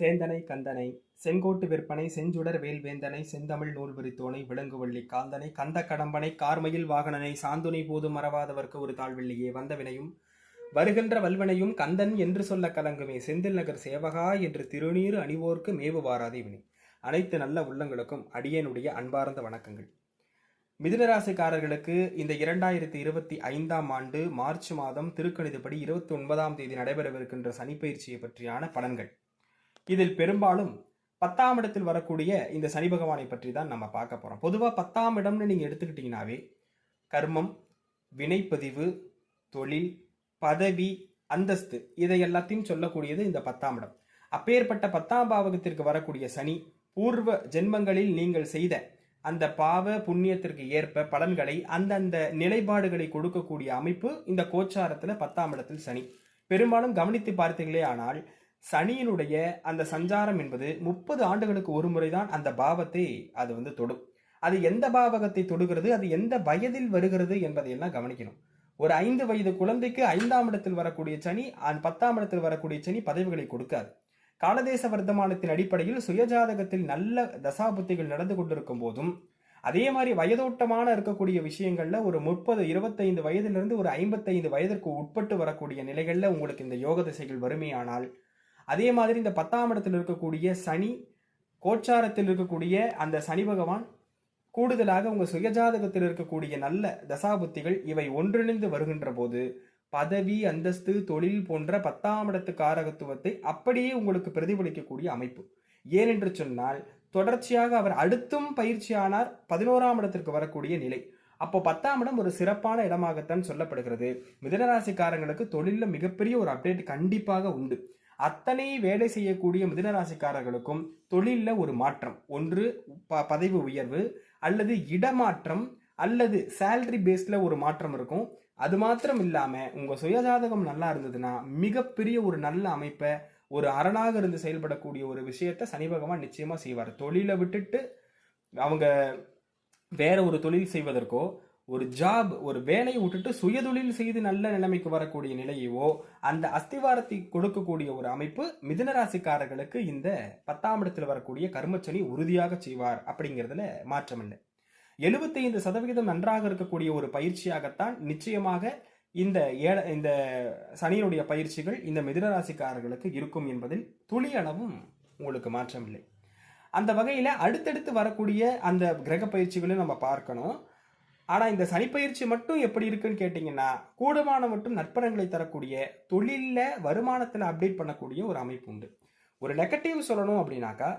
சேந்தனை கந்தனை செங்கோட்டு விற்பனை செஞ்சுடர் வேல்வேந்தனை செந்தமிழ் நூல் விரித்தோனை விலங்குவள்ளி காந்தனை கந்த கடம்பனை கார்மயில் வாகனனை சாந்துனை போது மறவாதவர்க்கு ஒரு தாழ்வெள்ளியே வந்த வினையும் வருகின்ற வல்வனையும் கந்தன் என்று சொல்ல கலங்குமே செந்தில் நகர் சேவகா என்று திருநீர் அணிவோர்க்கு மேவு வாராதே வினை அனைத்து நல்ல உள்ளங்களுக்கும் அடியனுடைய அன்பார்ந்த வணக்கங்கள். மிதுனராசிக்காரர்களுக்கு இந்த இரண்டாயிரத்தி இருபத்தி ஐந்தாம் ஆண்டு மார்ச் மாதம் திருக்கணிதப்படி இருபத்தி ஒன்பதாம் தேதி நடைபெறவிருக்கின்ற சனிப்பயிற்சியை பற்றியான பலன்கள். இதில் பெரும்பாலும் பத்தாம் இடத்தில் வரக்கூடிய இந்த சனி பகவானை பற்றி தான் நம்ம பார்க்க போகிறோம் பொதுவாக பத்தாம் இடம்னு நீங்கள் எடுத்துக்கிட்டிங்கனாவே கர்மம் வினைப்பதிவு தொழில் பதவி அந்தஸ்து இதை எல்லாத்தையும் சொல்லக்கூடியது இந்த பத்தாம் இடம். அப்பேற்பட்ட பத்தாம் பாவகத்திற்கு வரக்கூடிய சனி பூர்வ ஜென்மங்களில் நீங்கள் செய்த அந்த பாவ புண்ணியத்திற்கு ஏற்ப பலன்களை அந்தந்த நிலைப்பாடுகளை கொடுக்கக்கூடிய அமைப்பு இந்த கோச்சாரத்தில் பத்தாம் இடத்தில் சனி. பெரும்பாலும் கவனித்து பார்த்தீங்களே ஆனால் சனியினுடைய அந்த சஞ்சாரம் என்பது முப்பது ஆண்டுகளுக்கு ஒரு முறைதான் அந்த பாவத்தை அது வந்து தொடும். அது எந்த பாவகத்தை தொடுகிறது அது எந்த வயதில் வருகிறது என்பதையெல்லாம் கவனிக்கணும். ஒரு ஐந்து வயது குழந்தைக்கு ஐந்தாம் இடத்தில் வரக்கூடிய சனி அந்த பத்தாம் இடத்தில் வரக்கூடிய சனி பதவிகளை கொடுக்காது. காலதேச வர்த்தமானத்தின் அடிப்படையில் சுயஜாதகத்தில் நல்ல தசாபுத்திகள் நடந்து கொண்டிருக்கும் போதும் அதே மாதிரி வயதோட்டமான இருக்கக்கூடிய விஷயங்கள்ல ஒரு முப்பது இருபத்தைந்து வயதிலிருந்து ஒரு ஐம்பத்தைந்து வயதிற்கு உட்பட்டு வரக்கூடிய நிலைகள்ல உங்களுக்கு இந்த யோக திசைகள் வறுமையானால் அதே மாதிரி இந்த பத்தாம் இடத்தில் இருக்கக்கூடிய சனி கோச்சாரத்தில் இருக்கக்கூடிய அந்த சனி பகவான் கூடுதலாக உங்கள் சுயஜாதகத்தில் இருக்கக்கூடிய நல்ல தசாபுத்திகள் இவை ஒன்றிணைந்து வருகின்ற போது பதவி அந்தஸ்து தொழில் போன்ற பத்தாம் இடத்து காரகத்துவத்தை அப்படியே உங்களுக்கு பிரதிபலிக்கக்கூடிய அமைப்பு. ஏனென்று சொன்னால் தொடர்ச்சியாக அவர் அடுத்தும் பயிற்சியானார் பதினோராம் இடத்திற்கு வரக்கூடிய நிலை. அப்போ பத்தாம் இடம் ஒரு சிறப்பான இடமாகத்தான் சொல்லப்படுகிறது. மிதனராசிக்காரங்களுக்கு தொழிலில் மிகப்பெரிய ஒரு அப்டேட் கண்டிப்பாக உண்டு. அத்தனை வேலை செய்யக்கூடிய மிதனராசிக்காரர்களுக்கும் தொழிலில் ஒரு மாற்றம். ஒன்று ப பதவி உயர்வு அல்லது இடமாற்றம் அல்லது சேலரி பேஸில் ஒரு மாற்றம் இருக்கும். அது மாத்திரம் இல்லாமல் உங்கள் சுயஜாதகம் நல்லா இருந்ததுன்னா மிகப்பெரிய ஒரு நல்ல அமைப்பை ஒரு அரணாக இருந்து செயல்படக்கூடிய ஒரு விஷயத்த சனி பகவான் நிச்சயமாக செய்வார். தொழிலை விட்டுட்டு அவங்க வேற ஒரு தொழில் செய்வதற்கோ ஒரு ஜாப் ஒரு வேலையை விட்டுட்டு சுயதொழில் செய்து நல்ல நிலைமைக்கு வரக்கூடிய நிலையவோ அந்த அஸ்திவாரத்தை கொடுக்கக்கூடிய ஒரு அமைப்பு மிதனராசிக்காரர்களுக்கு இந்த பத்தாம் இடத்தில் வரக்கூடிய கர்மச்சனி உறுதியாக செய்வார் அப்படிங்கிறதுல மாற்றம் இல்லை. எழுபத்தைந்து சதவிகிதம் நன்றாக இருக்கக்கூடிய ஒரு பயிற்சியாகத்தான் நிச்சயமாக இந்த ஏ இந்த சனியினுடைய பயிற்சிகள் இந்த மிதனராசிக்காரர்களுக்கு இருக்கும் என்பதில் துளி அளவும் உங்களுக்கு மாற்றம் இல்லை. அந்த வகையில் அடுத்தடுத்து வரக்கூடிய அந்த கிரக பயிற்சிகளையும் நம்ம பார்க்கணும். ஆனால் இந்த சனிப்பயிற்சி மட்டும் எப்படி இருக்குன்னு கேட்டிங்கன்னா கூடுமான மட்டும் நற்பலன்களை தரக்கூடிய தொழிலில் வருமானத்தில் அப்டேட் பண்ணக்கூடிய ஒரு அமைப்பு உண்டு. ஒரு நெகட்டிவ் சொல்லணும் அப்படின்னாக்கா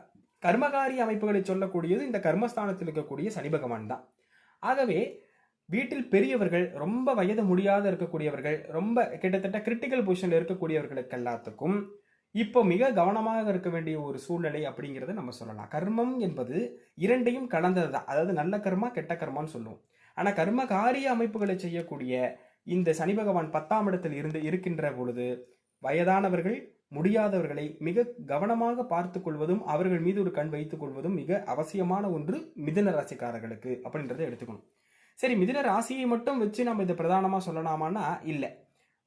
கர்மகாரி அமைப்புகளை சொல்லக்கூடியது இந்த கர்மஸ்தானத்தில் இருக்கக்கூடிய சனி பகவான் தான். ஆகவே வீட்டில் பெரியவர்கள் ரொம்ப வயது முடியாத இருக்கக்கூடியவர்கள் ரொம்ப கிட்டத்தட்ட கிரிட்டிக்கல் பொசிஷனில் இருக்கக்கூடியவர்களுக்கு எல்லாத்துக்கும் இப்போ மிக கவனமாக இருக்க வேண்டிய ஒரு சூழ்நிலை அப்படிங்கிறத நம்ம சொல்லலாம். கர்மம் என்பது இரண்டையும் கலந்தது தான் அதாவது நல்ல கர்மா கெட்ட கர்மான்னு சொல்லுவோம். ஆனால் கர்ம காரிய அமைப்புகளை செய்யக்கூடிய இந்த சனி பகவான் பத்தாம் இடத்தில் இருந்து இருக்கின்ற பொழுது வயதானவர்கள் முடியாதவர்களை மிக கவனமாக பார்த்து கொள்வதும் அவர்கள் மீது ஒரு கண் வைத்துக் கொள்வதும் மிக அவசியமான ஒன்று மிதுன ராசிக்காரர்களுக்கு அப்படின்றத எடுத்துக்கணும். சரி மிதுன ராசியை மட்டும் வச்சு நம்ம இதை பிரதானமாக சொல்லலாமான்னா இல்லை.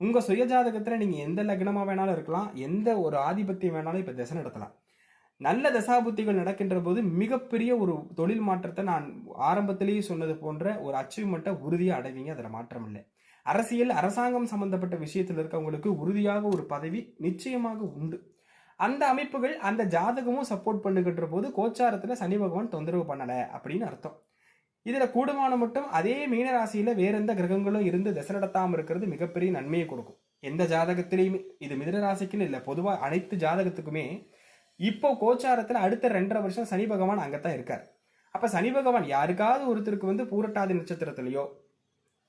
உங்கள் சுயஜாதகத்தில் நீங்கள் எந்த லக்னமாக வேணாலும் இருக்கலாம் எந்த ஒரு ஆதிபத்தியம் வேணாலும் இப்போ திசை நடத்தலாம். நல்ல தசாபுத்திகள் நடக்கின்ற போது மிகப்பெரிய ஒரு தொழில் மாற்றத்தை நான் ஆரம்பத்திலேயே சொன்னது போன்ற ஒரு அச்சீவ்மெண்ட்டை உறுதியாக அடைவீங்க. அதில் மாற்றம் இல்லை. அரசியல் அரசாங்கம் சம்பந்தப்பட்ட விஷயத்தில் இருக்கவங்களுக்கு உறுதியாக ஒரு பதவி நிச்சயமாக உண்டு. அந்த அமைப்புகள் அந்த ஜாதகமும் சப்போர்ட் பண்ணுகின்ற போது கோச்சாரத்தில் சனி பகவான் தொந்தரவு பண்ணலை அப்படின்னு அர்த்தம். இதில் கூடுமான மட்டும் அதே மீனராசியில் வேற எந்த கிரகங்களும் இருந்து திசை நடத்தாமல் இருக்கிறது மிகப்பெரிய நன்மையை கொடுக்கும். எந்த ஜாதகத்திலையுமே இது மிதன ராசிக்குன்னு இல்லை. பொதுவாக அனைத்து ஜாதகத்துக்குமே இப்போ கோச்சாரத்தில் அடுத்த ரெண்டரை வருஷம் சனி பகவான் அங்கே தான் இருக்கார். அப்போ சனி பகவான் யாருக்காவது ஒருத்தருக்கு வந்து பூரட்டாதி நட்சத்திரத்திலையோ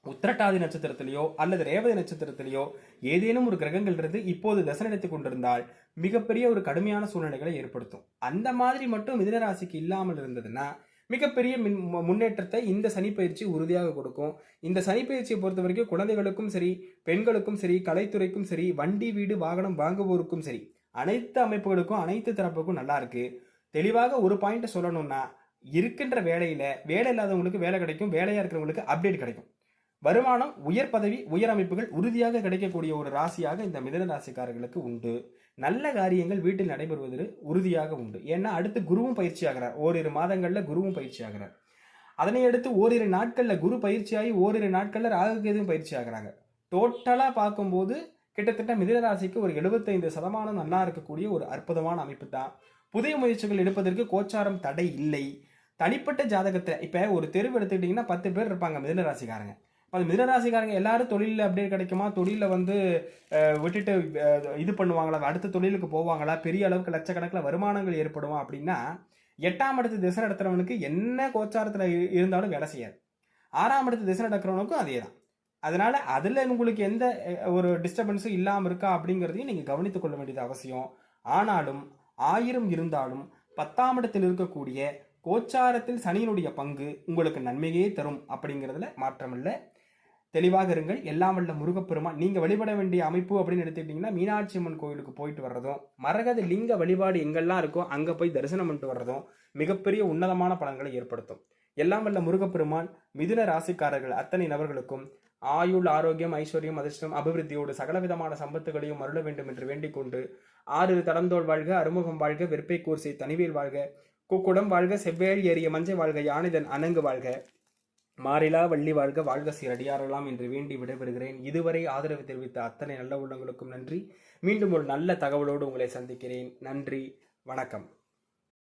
உத்திரட்டாதி நட்சத்திரத்திலேயோ அல்லது ரேவதி நட்சத்திரத்திலேயோ ஏதேனும் ஒரு கிரகங்கள் இருந்து இப்போது தசை நடத்தி கொண்டிருந்தால் மிகப்பெரிய ஒரு கடுமையான சூழ்நிலைகளை ஏற்படுத்தும். அந்த மாதிரி மட்டும் மிதனராசிக்கு இல்லாமல் இருந்ததுன்னா மிகப்பெரிய மின் முன்னேற்றத்தை இந்த சனிப்பயிற்சி உறுதியாக கொடுக்கும். இந்த சனிப்பயிற்சியை பொறுத்த வரைக்கும் குழந்தைகளுக்கும் சரி பெண்களுக்கும் சரி கலைத்துறைக்கும் சரி வண்டி வீடு வாகனம் வாங்குவோருக்கும் சரி அனைத்து அமைப்புகளுக்கும் அனைத்து தரப்புக்கும் நல்லா இருக்கு. தெளிவாக ஒரு பாயிண்ட் சொல்லணும்னா இருக்கின்ற வேலையில வேலை இல்லாதவங்களுக்கு வேலை கிடைக்கும் வேலையா இருக்கிறவங்களுக்கு அப்டேட் கிடைக்கும். வருமானம் உயர் பதவி உயர் அமைப்புகள் உறுதியாக கிடைக்கக்கூடிய ஒரு ராசியாக இந்த மிதன ராசிக்காரர்களுக்கு உண்டு. நல்ல காரியங்கள் வீட்டில் நடைபெறுவது உறுதியாக உண்டு. ஏன்னா அடுத்து குருவும் பயிற்சி ஆகிறார். ஓரிரு மாதங்களில் குருவும் பயிற்சி ஆகிறார். அதனை அடுத்து ஓரிரு நாட்களில் குரு பயிற்சியாகி ஓரிரு நாட்களில் ராகுகேதுவும் பயிற்சி ஆகுறாங்க. டோட்டலாக பார்க்கும்போது கிட்டத்தட்ட மிதனராசிக்கு ஒரு 75% சதமானம் நல்லா இருக்கக்கூடிய ஒரு அற்புதமான அமைப்பு தான். புதிய முயற்சிகள் எடுப்பதற்கு கோச்சாரம் தடை இல்லை. தனிப்பட்ட ஜாதகத்தை இப்போ ஒரு தெருவு எடுத்துக்கிட்டிங்கன்னா பத்து பேர் இருப்பாங்க மிதனராசிக்காரங்க அது மிதனராசிக்காரங்க எல்லாரும் தொழிலில் அப்படியே கிடைக்குமா? தொழிலில் வந்து விட்டுட்டு இது பண்ணுவாங்களா? அடுத்த தொழிலுக்கு போவாங்களா? பெரிய அளவுக்கு லட்சக்கணக்கில் வருமானங்கள் ஏற்படுமா அப்படின்னா எட்டாம் இடத்து திசை நடத்துகிறவனுக்கு என்ன கோச்சாரத்தில் இருந்தாலும் வேலை செய்யாது. ஆறாம் இடத்து திசை நடக்கிறவனுக்கும் அதே தான் அதனால் அதில் உங்களுக்கு எந்த ஒரு டிஸ்டர்பன்ஸும் இல்லாமல் இருக்கா அப்படிங்கிறதையும் நீங்கள் கவனித்துக் கொள்ள வேண்டியது அவசியம். ஆனாலும் ஆயிரம் இருந்தாலும் பத்தாம் இடத்தில் இருக்கக்கூடிய கோச்சாரத்தில் சனியினுடைய பங்கு உங்களுக்கு நன்மையே தரும் அப்படிங்கிறதுல மாற்றமில்லை தெளிவாக இருங்கள். எல்லாம் வல்ல முருகப்பெருமான். நீங்கள் வழிபட வேண்டிய அமைப்பு அப்படின்னு எடுத்துக்கிட்டிங்கன்னா மீனாட்சி அம்மன் கோயிலுக்கு போயிட்டு வர்றதும் மரகத லிங்க வழிபாடு எங்கெல்லாம் இருக்கோ அங்கே போய் தரிசனம் பண்ணிட்டு வர்றதும் மிகப்பெரிய உன்னதமான பலன்களை ஏற்படுத்தும். எல்லாம் வல்ல முருகப்பெருமான் மிதுன ராசிக்காரர்கள் அத்தனை நபர்களுக்கும் ஆயுள் ஆரோக்கியம் ஐஸ்வர்யம் அதிர்ஷ்டம் அபிவிருத்தியோடு சகலவிதமான சம்பத்துகளையும் அருள வேண்டும் என்று வேண்டிக் கொண்டு ஆறு தடந்தோள் வாழ்க அறுமுகம் வாழ்க வெற்பை கூர்சி தனிவேல் வாழ்க குக்குடம் வாழ்க செவ்வேல் ஏறிய மஞ்சை வாழ்க யானைதன் அணங்கு வாழ்க. மாறிலா வள்ளி வாழ்க வாழ்க சீரடியாரலாம் என்று வேண்டி விடைபெறுகிறேன். இதுவரை ஆதரவு தெரிவித்த அத்தனை நல்ல உள்ளங்களுக்கும் நன்றி. மீண்டும் ஒரு நல்ல தகவலோடு உங்களை சந்திக்கிறேன். நன்றி வணக்கம்.